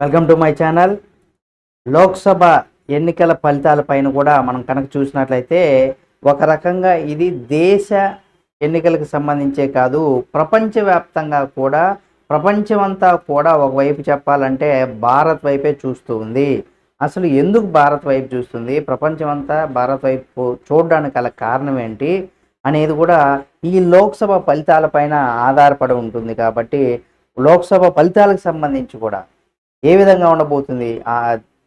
Welcome to my channel. Lok Sabha ఎన్నికల ఫలితాలపైన కూడా మనం కనుక చూసినట్లయితే ఒక రకంగా ఇది దేశ ఎన్నికలకు సంబంధించే కాదు ప్రపంచవ్యాప్తంగా కూడా ప్రపంచమంతా కూడా ఒకవైపు చెప్పాలంటే భారత్ వైపే చూస్తూ ఉంది. అసలు ఎందుకు భారత్ వైపు చూస్తుంది? ప్రపంచమంతా భారత్ వైపు చూడడానికి గల కారణం ఏంటి అనేది కూడా ఈ లోక్సభ ఫలితాలపైన ఆధారపడి ఉంటుంది కాబట్టి లోక్సభ ఫలితాలకు సంబంధించి కూడా. ఏ విధంగా ఉండబోతుంది? ఆ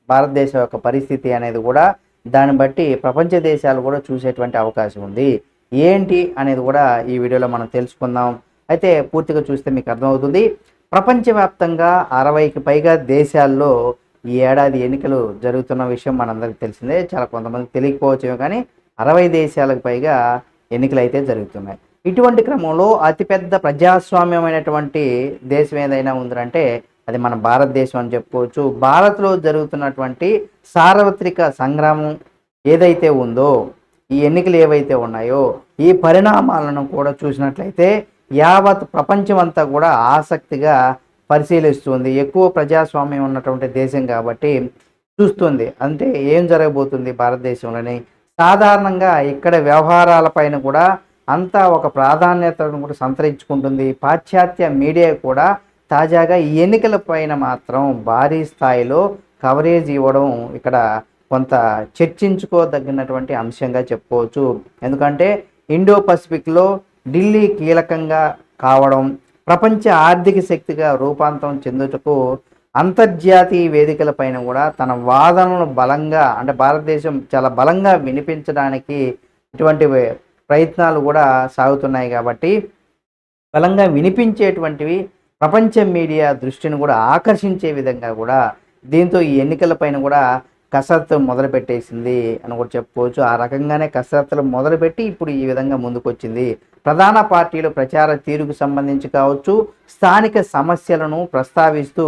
భారతదేశం యొక్క పరిస్థితి అనేది కూడా దాన్ని బట్టి ప్రపంచ దేశాలు కూడా చూసేటువంటి అవకాశం ఉంది. ఏంటి అనేది కూడా ఈ వీడియోలో మనం తెలుసుకుందాం. అయితే పూర్తిగా చూస్తే మీకు అర్థమవుతుంది. ప్రపంచవ్యాప్తంగా అరవైకి పైగా దేశాల్లో ఈ ఏడాది ఎన్నికలు జరుగుతున్న విషయం మనందరికీ తెలిసిందే. చాలా కొంతమంది తెలియకపోవచ్చు కానీ అరవై దేశాలకు పైగా ఎన్నికలు అయితే జరుగుతున్నాయి. ఇటువంటి క్రమంలో అతిపెద్ద ప్రజాస్వామ్యమైనటువంటి దేశం ఏదైనా ఉందంటే అది మన భారతదేశం అని చెప్పుకోవచ్చు. భారత్లో జరుగుతున్నటువంటి సార్వత్రిక సంగ్రామం ఏదైతే ఉందో ఈ ఎన్నికలు ఏవైతే ఉన్నాయో ఈ పరిణామాలను కూడా చూసినట్లయితే యావత్ ప్రపంచం అంతా కూడా ఆసక్తిగా పరిశీలిస్తుంది. ఎక్కువ ప్రజాస్వామ్యం ఉన్నటువంటి దేశం కాబట్టి చూస్తుంది. అంటే ఏం జరగబోతుంది భారతదేశంలోని? సాధారణంగా ఇక్కడ వ్యవహారాలపైన కూడా అంతా ఒక ప్రాధాన్యతను కూడా సంతరించుకుంటుంది. పాశ్చాత్య మీడియా కూడా తాజాగా ఈ ఎన్నికల పైన మాత్రం భారీ స్థాయిలో కవరేజ్ ఇవ్వడం ఇక్కడ కొంత చర్చించుకోదగినటువంటి అంశంగా చెప్పుకోవచ్చు. ఎందుకంటే ఇండో పసిఫిక్లో ఢిల్లీ కీలకంగా కావడం ప్రపంచ ఆర్థిక శక్తిగా రూపాంతరం చెందుటకు అంతర్జాతీయ వేదికల పైన కూడా తన వాదనను బలంగా అంటే భారతదేశం చాలా బలంగా వినిపించడానికి ఇటువంటి ప్రయత్నాలు కూడా సాగుతున్నాయి కాబట్టి బలంగా వినిపించేటువంటివి ప్రపంచ మీడియా దృష్టిని కూడా ఆకర్షించే విధంగా కూడా దీంతో ఈ ఎన్నికలపైన కూడా కసరత్తు మొదలుపెట్టేసింది అని కూడా చెప్పుకోవచ్చు. ఆ రకంగానే కసరత్తులు మొదలుపెట్టి ఇప్పుడు ఈ విధంగా ముందుకొచ్చింది. ప్రధాన పార్టీలు ప్రచార తీరుకు సంబంధించి కావచ్చు స్థానిక సమస్యలను ప్రస్తావిస్తూ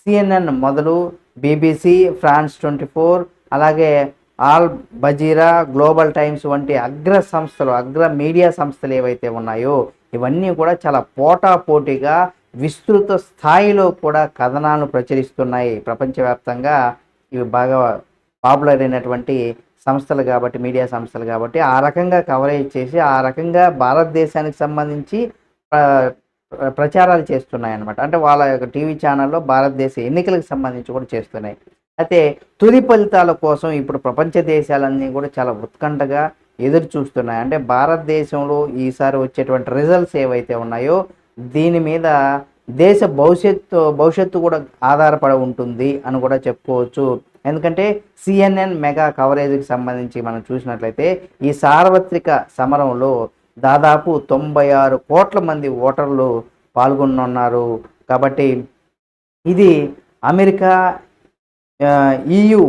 సిఎన్ఎన్ మొదలు బీబీసీ ఫ్రాన్స్ ట్వంటీ ఫోర్ అలాగే ఆల్ బజీరా గ్లోబల్ టైమ్స్ వంటి అగ్ర సంస్థలు అగ్ర మీడియా సంస్థలు ఏవైతే ఉన్నాయో ఇవన్నీ కూడా చాలా పోటాపోటీగా విస్తృత స్థాయిలో కూడా కథనాలను ప్రచురిస్తున్నాయి. ప్రపంచవ్యాప్తంగా ఇవి బాగా పాపులర్ అయినటువంటి సంస్థలు కాబట్టి మీడియా సంస్థలు కాబట్టి ఆ రకంగా కవరేజ్ చేసి ఆ రకంగా భారతదేశానికి సంబంధించి ప్రచారాలు చేస్తున్నాయి అన్నమాట అంటే వాళ్ళ యొక్క టీవీ ఛానల్లో భారతదేశ ఎన్నికలకు సంబంధించి కూడా చేస్తున్నాయి. అయితే తుది ఫలితాల కోసం ఇప్పుడు ప్రపంచ దేశాలన్నీ కూడా చాలా ఉత్కంఠగా ఎదురు చూస్తున్నాయి అంటే భారతదేశంలో ఈసారి వచ్చేటువంటి రిజల్ట్స్ ఏవైతే ఉన్నాయో దీని మీద దేశ భవిష్యత్తు భవిష్యత్తు కూడా ఆధారపడి ఉంటుంది అని కూడా చెప్పుకోవచ్చు. ఎందుకంటే సిఎన్ఎన్ మెగా కవరేజ్కి సంబంధించి మనం చూసినట్లయితే ఈ సార్వత్రిక సమరంలో దాదాపు తొంభై ఆరు కోట్ల మంది ఓటర్లు పాల్గొనున్నారు కాబట్టి ఇది అమెరికా ఈయు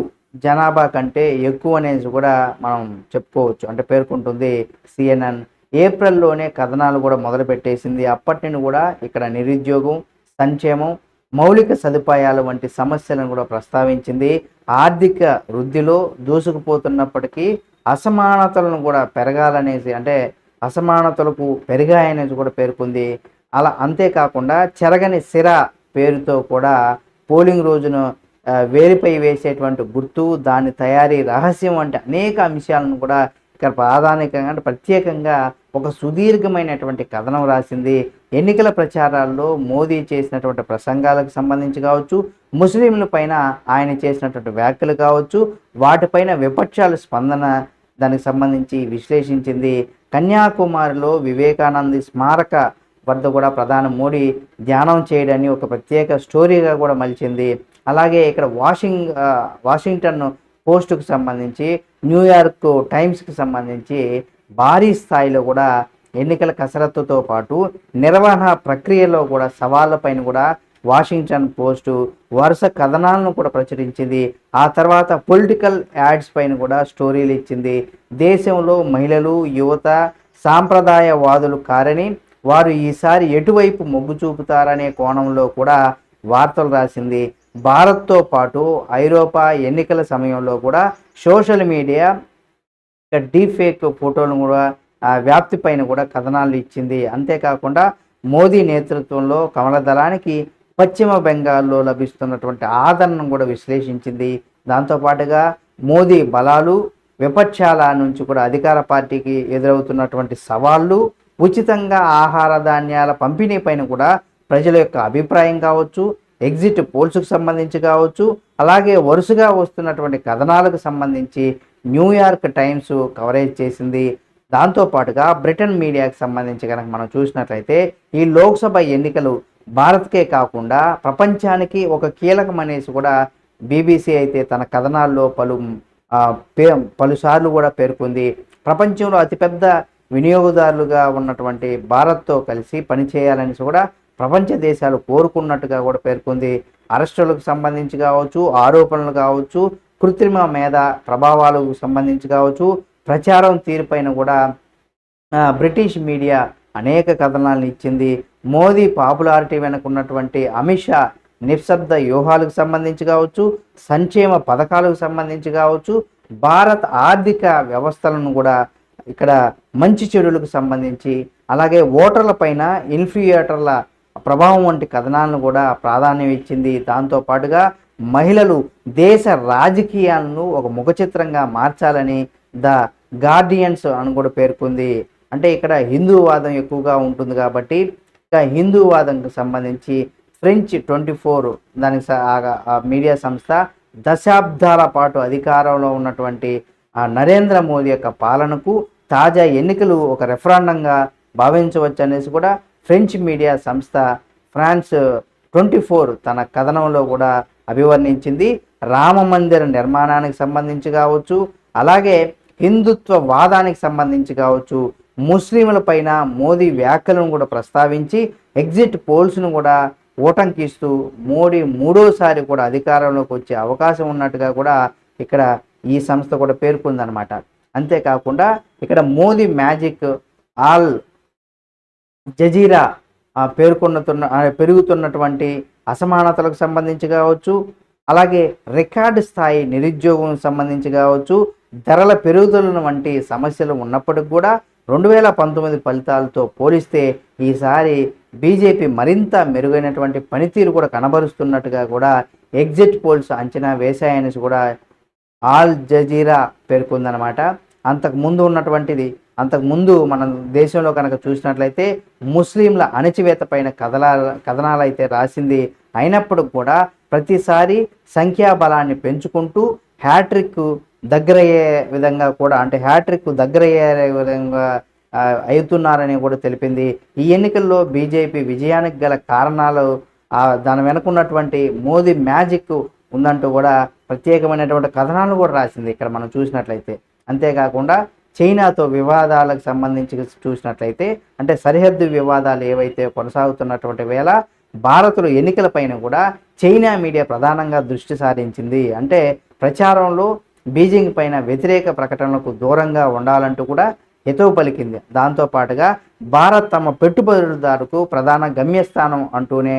జనాభా కంటే ఎక్కువ అనేది కూడా మనం చెప్పుకోవచ్చు అంటే పేర్కొంటుంది సిఎన్ఎన్ ఏప్రిల్లోనే కథనాలు కూడా మొదలుపెట్టేసింది. అప్పటి నుండి కూడా ఇక్కడ నిరుద్యోగం సంక్షేమం మౌలిక సదుపాయాలు వంటి సమస్యలను కూడా ప్రస్తావించింది. ఆర్థిక వృద్ధిలో దూసుకుపోతున్నప్పటికీ అసమానతలను కూడా పెరగాలనేసి అంటే అసమానతలకు పెరిగాయనేసి కూడా పేర్కొంది. అలా అంతేకాకుండా చెరగని సిర పేరుతో కూడా పోలింగ్ రోజున వేలిపై వేసేటువంటి గుర్తు దాని తయారీ రహస్యం వంటి అనేక అంశాలను కూడా ఇక్కడ ప్రాధానికంగా అంటే ప్రత్యేకంగా ఒక సుదీర్ఘమైనటువంటి కథనం రాసింది. ఎన్నికల ప్రచారాల్లో మోదీ చేసినటువంటి ప్రసంగాలకు సంబంధించి కావచ్చు ముస్లింల పైన ఆయన చేసినటువంటి వ్యాఖ్యలు కావచ్చు వాటిపైన విపక్షాల స్పందన దానికి సంబంధించి విశ్లేషించింది. కన్యాకుమారిలో వివేకానంద స్మారక వద్ద కూడా ప్రధాని మోడీ ధ్యానం చేయడాన్ని ఒక ప్రత్యేక స్టోరీగా కూడా మలిచింది. అలాగే ఇక్కడ వాషింగ్ వాషింగ్టన్ పోస్టుకు సంబంధించి న్యూయార్క్ టైమ్స్కి సంబంధించి భారీ స్థాయిలో కూడా ఎన్నికల కసరత్తుతో పాటు నిర్వహణ ప్రక్రియలో కూడా సవాళ్ళపైన కూడా వాషింగ్టన్ పోస్టు వరుస కథనాలను కూడా ప్రచురించింది. ఆ తర్వాత పొలిటికల్ యాడ్స్ పైన కూడా స్టోరీలు ఇచ్చింది. దేశంలో మహిళలు యువత సాంప్రదాయవాదులు కారని వారు ఈసారి ఎటువైపు మొగ్గు చూపుతారనే కోణంలో కూడా వార్తలు రాసింది. భారత్తో పాటు ఐరోపా ఎన్నికల సమయంలో కూడా సోషల్ మీడియా డీప్ ఫేక్ ఫోటోలను కూడా వ్యాప్తి పైన కూడా కథనాలు ఇచ్చింది. అంతేకాకుండా మోదీ నేతృత్వంలో కమల దళానికి పశ్చిమ బెంగాల్లో లభిస్తున్నటువంటి ఆదరణను కూడా విశ్లేషించింది. దాంతోపాటుగా మోదీ బలాలు విపక్షాల నుంచి కూడా అధికార పార్టీకి ఎదురవుతున్నటువంటి సవాళ్ళు ఉచితంగా ఆహార ధాన్యాల పంపిణీ పైన కూడా ప్రజల యొక్క అభిప్రాయం కావచ్చు ఎగ్జిట్ పోల్స్కు సంబంధించి కావచ్చు అలాగే వరుసగా వస్తున్నటువంటి కథనాలకు సంబంధించి న్యూయార్క్ టైమ్స్ కవరేజ్ చేసింది. దాంతోపాటుగా బ్రిటన్ మీడియాకి సంబంధించి కనుక మనం చూసినట్లయితే ఈ లోక్సభ ఎన్నికలు భారత్కే కాకుండా ప్రపంచానికి ఒక కీలకం అనేసి కూడా బీబీసీ అయితే తన కథనాల్లో పలు పే పలుసార్లు కూడా పేర్కొంది. ప్రపంచంలో అతిపెద్ద వినియోగదారులుగా ఉన్నటువంటి భారత్తో కలిసి పనిచేయాలనేసి కూడా ప్రపంచ దేశాలు కోరుకున్నట్టుగా కూడా పేర్కొంది. అరెస్టులకు సంబంధించి కావచ్చు ఆరోపణలు కావచ్చు కృత్రిమ మేధ ప్రభావాలకు సంబంధించి కావచ్చు ప్రచారం తీరుపైన కూడా బ్రిటిష్ మీడియా అనేక కథనాలను ఇచ్చింది. మోదీ పాపులారిటీ వెనుకున్నటువంటి అమిత్ షా నిశ్శబ్ద వ్యూహాలకు సంబంధించి కావచ్చు సంక్షేమ పథకాలకు సంబంధించి కావచ్చు భారత్ ఆర్థిక వ్యవస్థలను కూడా ఇక్కడ మంచి చెడులకు సంబంధించి అలాగే ఓటర్ల పైన ఇన్ఫ్యూయేటర్ల ప్రభావం వంటి కథనాలను కూడా ప్రాధాన్యం ఇచ్చింది. దాంతో పాటుగా మహిళలు దేశ రాజకీయాలను ఒక ముఖ చిత్రంగా మార్చాలని ద గార్డియన్స్ అని కూడా పేర్కొంది. అంటే ఇక్కడ హిందూవాదం ఎక్కువగా ఉంటుంది కాబట్టి ఇక హిందూవాదంకి సంబంధించి ఫ్రెంచ్ ట్వంటీ ఫోర్ దానికి ఆ- మీడియా సంస్థ దశాబ్దాల పాటు అధికారంలో ఉన్నటువంటి నరేంద్ర మోదీ యొక్క పాలనకు తాజా ఎన్నికలు ఒక రెఫరాండంగా భావించవచ్చు అనేసి కూడా ఫ్రెంచ్ మీడియా సంస్థ ఫ్రాన్స్ ట్వంటీ ఫోర్ తన కథనంలో కూడా అభివర్ణించింది. రామ మందిర నిర్మాణానికి సంబంధించి కావచ్చు అలాగే హిందుత్వ వాదానికి సంబంధించి కావచ్చు ముస్లింల పైన మోదీ వ్యాఖ్యలను కూడా ప్రస్తావించి ఎగ్జిట్ పోల్స్ను కూడా ఓటంకిస్తూ మోడీ మూడోసారి కూడా అధికారంలోకి వచ్చే అవకాశం ఉన్నట్టుగా కూడా ఇక్కడ ఈ సంస్థ కూడా పేర్కొందనమాట అంతేకాకుండా ఇక్కడ మోదీ మ్యాజిక్ ఆల్ జజీరా ఆ, పేర్కొన్నతున్న పెరుగుతున్నటువంటి అసమానతలకు సంబంధించి కావచ్చు అలాగే రికార్డు స్థాయి నిరుద్యోగం సంబంధించి కావచ్చు ధరల పెరుగుదల వంటి సమస్యలు ఉన్నప్పటికి కూడా రెండు వేల పంతొమ్మిది ఫలితాలతో పోలిస్తే ఈసారి బీజేపీ మరింత మెరుగైనటువంటి పనితీరు కూడా కనబరుస్తున్నట్టుగా కూడా ఎగ్జిట్ పోల్స్ అంచనా వేశాయనేసి కూడా ఆల్ జజీరా పేర్కొందనమాట అంతకు ముందు ఉన్నటువంటిది అంతకు ముందు మన దేశంలో కనుక చూసినట్లయితే ముస్లింల అణచివేత పైన కథలా కథనాలు అయితే రాసింది అయినప్పుడు కూడా ప్రతిసారి సంఖ్యాబలాన్ని పెంచుకుంటూ హ్యాట్రిక్ దగ్గరయ్యే విధంగా కూడా అంటే హ్యాట్రిక్ దగ్గరయ్యే విధంగా అవుతున్నారని కూడా తెలిపింది. ఈ ఎన్నికల్లో బీజేపీ విజయానికి గల కారణాలు దాని వెనుకున్నటువంటి మోదీ మ్యాజిక్ ఉందంటూ కూడా ప్రత్యేకమైనటువంటి కథనాలు కూడా రాసింది ఇక్కడ మనం చూసినట్లయితే. అంతేకాకుండా చైనాతో వివాదాలకు సంబంధించి చూసినట్లయితే అంటే సరిహద్దు వివాదాలు ఏవైతే కొనసాగుతున్నటువంటి వేళ భారత్లో ఎన్నికలపైన కూడా చైనా మీడియా ప్రధానంగా దృష్టి సారించింది. అంటే ప్రచారంలో బీజింగ్ పైన వ్యతిరేక ప్రకటనలకు దూరంగా ఉండాలంటూ కూడా హితవు పలికింది. దాంతో పాటుగా భారత్ తమ పెట్టుబడిదారుకు ప్రధాన గమ్యస్థానం అంటూనే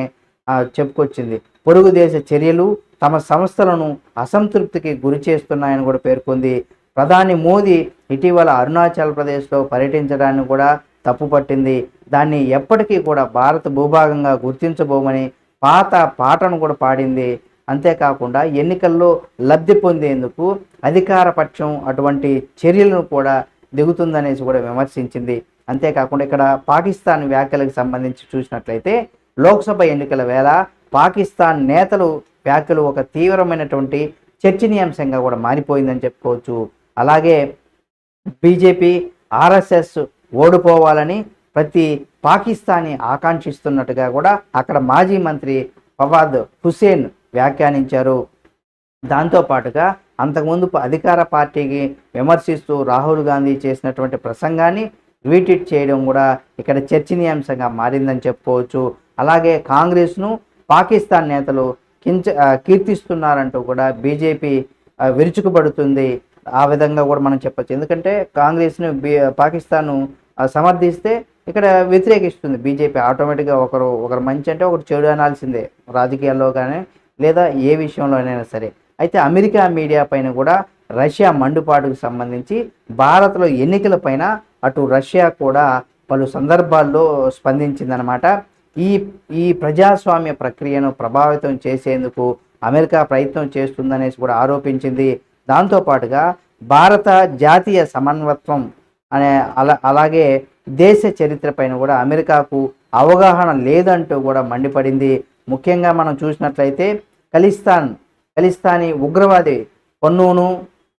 చెప్పుకొచ్చింది. పొరుగు దేశ చర్యలు తమ సంస్థలను అసంతృప్తికి గురి చేస్తున్నాయని కూడా పేర్కొంది. ప్రధాని మోదీ ఇటీవల అరుణాచల్ ప్రదేశ్లో పర్యటించడాన్ని కూడా తప్పుపట్టింది దాన్ని ఎప్పటికీ కూడా భారత భూభాగంగా గుర్తించబోమని పాత పాటను కూడా పాడింది. అంతేకాకుండా ఎన్నికల్లో లబ్ధి పొందేందుకు అధికార పక్షం అటువంటి చర్యలను కూడా దిగుతుందనేసి కూడా విమర్శించింది. అంతేకాకుండా ఇక్కడ పాకిస్తాన్ వ్యాఖ్యలకు సంబంధించి చూసినట్లయితే లోక్సభ ఎన్నికల వేళ పాకిస్తాన్ నేతలు వ్యాఖ్యలు ఒక తీవ్రమైనటువంటి చర్చనీయాంశంగా కూడా మారిపోయిందని చెప్పుకోవచ్చు. అలాగే బీజేపీ ఆర్ఎస్ఎస్ ఓడిపోవాలని ప్రతి పాకిస్తానీ ఆకాంక్షిస్తున్నట్టుగా కూడా అక్కడ మాజీ మంత్రి ఫవాద్ హుసేన్ వ్యాఖ్యానించారు. దాంతోపాటుగా అంతకుముందు అధికార పార్టీకి విమర్శిస్తూ రాహుల్ గాంధీ చేసినటువంటి ప్రసంగాన్ని రీట్వీట్ చేయడం కూడా ఇక్కడ చర్చనీయాంశంగా మారిందని చెప్పుకోవచ్చు. అలాగే కాంగ్రెస్ను పాకిస్తాన్ నేతలు కించ కీర్తిస్తున్నారంటూ కూడా బీజేపీ విరుచుకుపడుతుంది. ఆ విధంగా కూడా మనం చెప్పొచ్చు. ఎందుకంటే కాంగ్రెస్ను బీ పాకిస్తాన్ సమర్థిస్తే ఇక్కడ వ్యతిరేకిస్తుంది బీజేపీ. ఆటోమేటిక్గా ఒకరు ఒకరు మంచి అంటే ఒకరు చెడు అనాల్సిందే రాజకీయాల్లో కానీ లేదా ఏ విషయంలోనైనా సరే. అయితే అమెరికా మీడియా పైన కూడా రష్యా మండుపాటుకు సంబంధించి భారత్లో ఎన్నికల పైన అటు రష్యా కూడా పలు సందర్భాల్లో స్పందించిందనమాట ఈ ఈ ప్రజాస్వామ్య ప్రక్రియను ప్రభావితం చేసేందుకు అమెరికా ప్రయత్నం చేస్తుందనేసి కూడా ఆరోపించింది దాంతోపాటుగా భారత జాతీయ సమన్వత్వం అనే అలా అలాగే దేశ చరిత్ర పైన కూడా అమెరికాకు అవగాహన లేదంటూ కూడా మండిపడింది. ముఖ్యంగా మనం చూసినట్లయితే ఖలిస్తాన్ ఖలిస్తానీ ఉగ్రవాది పన్నును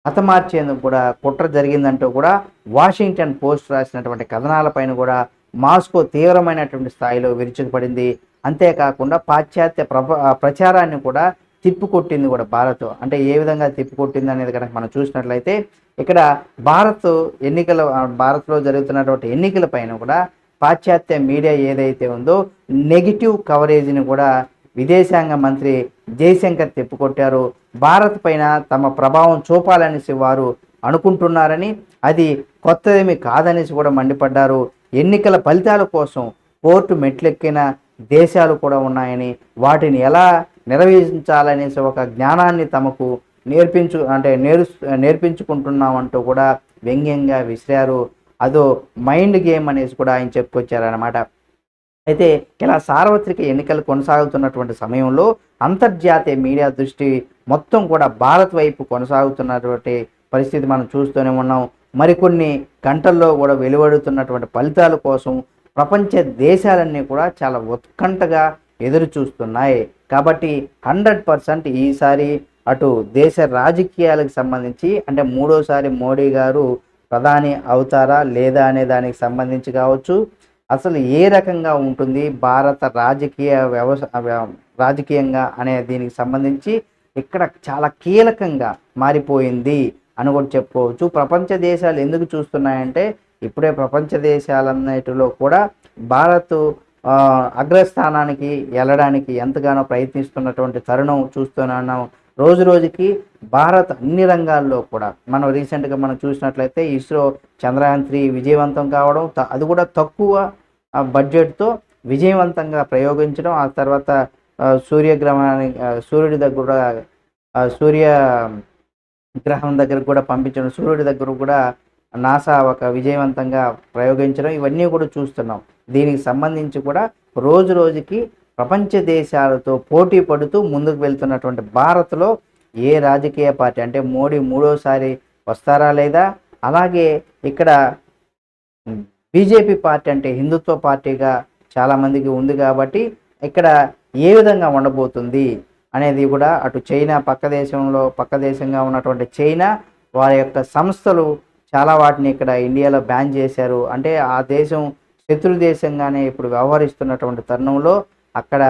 హతమార్చేందుకు కూడా కుట్ర జరిగిందంటూ కూడా వాషింగ్టన్ పోస్ట్ రాసినటువంటి కథనాలపైన కూడా మాస్కో తీవ్రమైనటువంటి స్థాయిలో విరుచుకుపడింది. అంతేకాకుండా పాశ్చాత్య ప్రభ ప్రచారాన్ని కూడా తిప్పికొట్టింది కూడా భారత్. అంటే ఏ విధంగా తిప్పికొట్టింది అనేది కనుక మనం చూసినట్లయితే ఇక్కడ భారత్ ఎన్నికల భారత్లో జరుగుతున్నటువంటి ఎన్నికల పైన కూడా పాశ్చాత్య మీడియా ఏదైతే ఉందో నెగిటివ్ కవరేజ్ని కూడా విదేశాంగ మంత్రి జయశంకర్ తిప్పుకొట్టారు భారత్ పైన తమ ప్రభావం చూపాలనేసి వారు అనుకుంటున్నారని అది కొత్తదేమి కాదనేసి కూడా మండిపడ్డారు. ఎన్నికల ఫలితాల కోసం కోర్టు మెట్లెక్కిన దేశాలు కూడా ఉన్నాయని వాటిని ఎలా నిర్వహించాలనేసి ఒక జ్ఞానాన్ని తమకు నేర్పించు అంటే నేరు నేర్పించుకుంటున్నామంటూ కూడా వ్యంగ్యంగా విసిరారు. అదో మైండ్ గేమ్ అనేసి కూడా ఆయన చెప్పుకొచ్చారనమాట అయితే ఇలా సార్వత్రిక ఎన్నికలు కొనసాగుతున్నటువంటి సమయంలో అంతర్జాతీయ మీడియా దృష్టి మొత్తం కూడా భారత్ వైపు కొనసాగుతున్నటువంటి పరిస్థితి మనం చూస్తూనే ఉన్నాం. మరికొన్ని గంటల్లో కూడా వెలువడుతున్నటువంటి ఫలితాల కోసం ప్రపంచ దేశాలన్నీ కూడా చాలా ఉత్కంఠగా ఎదురు చూస్తున్నాయి కాబట్టి హండ్రెడ్ పర్సెంట్ ఈసారి అటు దేశ రాజకీయాలకు సంబంధించి అంటే మూడోసారి మోడీ గారు ప్రధాని అవుతారా లేదా అనే దానికి సంబంధించి కావచ్చు అసలు ఏ రకంగా ఉంటుంది భారత రాజకీయ వ్యవసాయ రాజకీయంగా అనే దీనికి సంబంధించి ఇక్కడ చాలా కీలకంగా మారిపోయింది అని కూడా చెప్పుకోవచ్చు. ప్రపంచ దేశాలు ఎందుకు చూస్తున్నాయంటే ఇప్పుడే ప్రపంచ దేశాలన్నిటిలో కూడా భారత్ అగ్రస్థానానికి వెళ్ళడానికి ఎంతగానో ప్రయత్నిస్తున్నటువంటి తరుణం చూస్తున్నాం రోజు రోజుకి భారత్ అన్ని రంగాల్లో కూడా మనం రీసెంట్గా మనం చూసినట్లయితే ఇస్రో చంద్రయాన్ త్రీ విజయవంతం కావడం అది కూడా తక్కువ బడ్జెట్తో విజయవంతంగా ప్రయోగించడం ఆ తర్వాత సూర్యగ్రహణానికి సూర్యుడి దగ్గర కూడా సూర్య గ్రహం దగ్గరకు కూడా పంపించడం సూర్యుడి దగ్గర కూడా నాసా ఒక విజయవంతంగా ప్రయోగించడం ఇవన్నీ కూడా చూస్తున్నాం. దీనికి సంబంధించి కూడా రోజు రోజుకి ప్రపంచ దేశాలతో పోటీ పడుతూ ముందుకు వెళ్తున్నటువంటి భారత్లో ఏ రాజకీయ పార్టీ అంటే మోడీ మూడోసారి వస్తారా లేదా? అలాగే ఇక్కడ బీజేపీ పార్టీ అంటే హిందుత్వ పార్టీగా చాలామందికి ఉంది కాబట్టి ఇక్కడ ఏ విధంగా ఉండబోతుంది అనేది కూడా అటు చైనా పక్క దేశంలో పక్క దేశంగా ఉన్నటువంటి చైనా వారి యొక్క సంస్థలు చాలా వాటిని ఇక్కడ ఇండియాలో బ్యాన్ చేశారు. అంటే ఆ దేశం శత్రు దేశంగానే ఇప్పుడు వ్యవహరిస్తున్నటువంటి తరుణంలో అక్కడ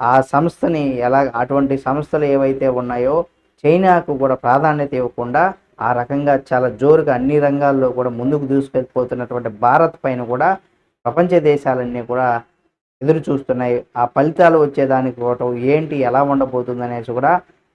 ఆ సంస్థని ఎలా అటువంటి సంస్థలు ఏవైతే ఉన్నాయో చైనాకు కూడా ప్రాధాన్యత ఇవ్వకుండా ఆ రకంగా చాలా జోరుగా అన్ని రంగాల్లో కూడా ముందుకు దూసుకెళ్ళిపోతున్నటువంటి భారత్ పైన కూడా ప్రపంచ దేశాలన్నీ కూడా ఎదురు చూస్తున్నాయి. ఆ ఫలితాలు వచ్చేదానికి కూడా ఏంటి ఎలా ఉండబోతుంది అనేసి కూడా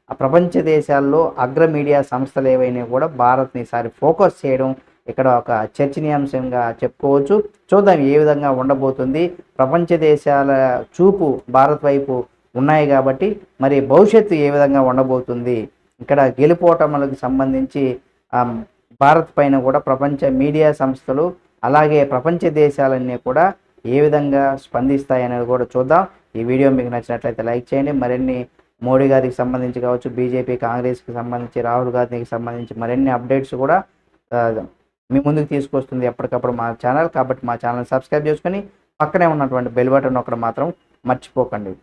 ఆ ప్రపంచ దేశాల్లో అగ్ర మీడియా సంస్థలు ఏవైనా కూడా భారత్ని ఈసారి ఫోకస్ చేయడం ఇక్కడ ఒక చర్చనీయాంశంగా చెప్పుకోవచ్చు. చూద్దాం ఏ విధంగా ఉండబోతుంది. ప్రపంచ దేశాల చూపు భారత్ వైపు ఉన్నాయి కాబట్టి మరి భవిష్యత్తు ఏ విధంగా ఉండబోతుంది? ఇక్కడ గెలుపోటములకు సంబంధించి భారత్ పైన కూడా ప్రపంచ మీడియా సంస్థలు అలాగే ప్రపంచ దేశాలన్నీ కూడా ఏ విధంగా స్పందిస్తాయి అనేది కూడా చూద్దాం. ఈ వీడియో మీకు నచ్చినట్లయితే లైక్ చేయండి. మరిన్ని మోడీ గారికి సంబంధించి కావచ్చు బీజేపీ కాంగ్రెస్కి సంబంధించి రాహుల్ గాంధీకి సంబంధించి మరిన్ని అప్డేట్స్ కూడా మీ ముందుకు తీసుకొస్తుంది ఎప్పటికప్పుడు మా ఛానల్. కాబట్టి మా ఛానల్ సబ్స్క్రైబ్ చేసుకొని పక్కనే ఉన్నటువంటి బెల్ బటన్ ఒకటి మాత్రం మర్చిపోకండి.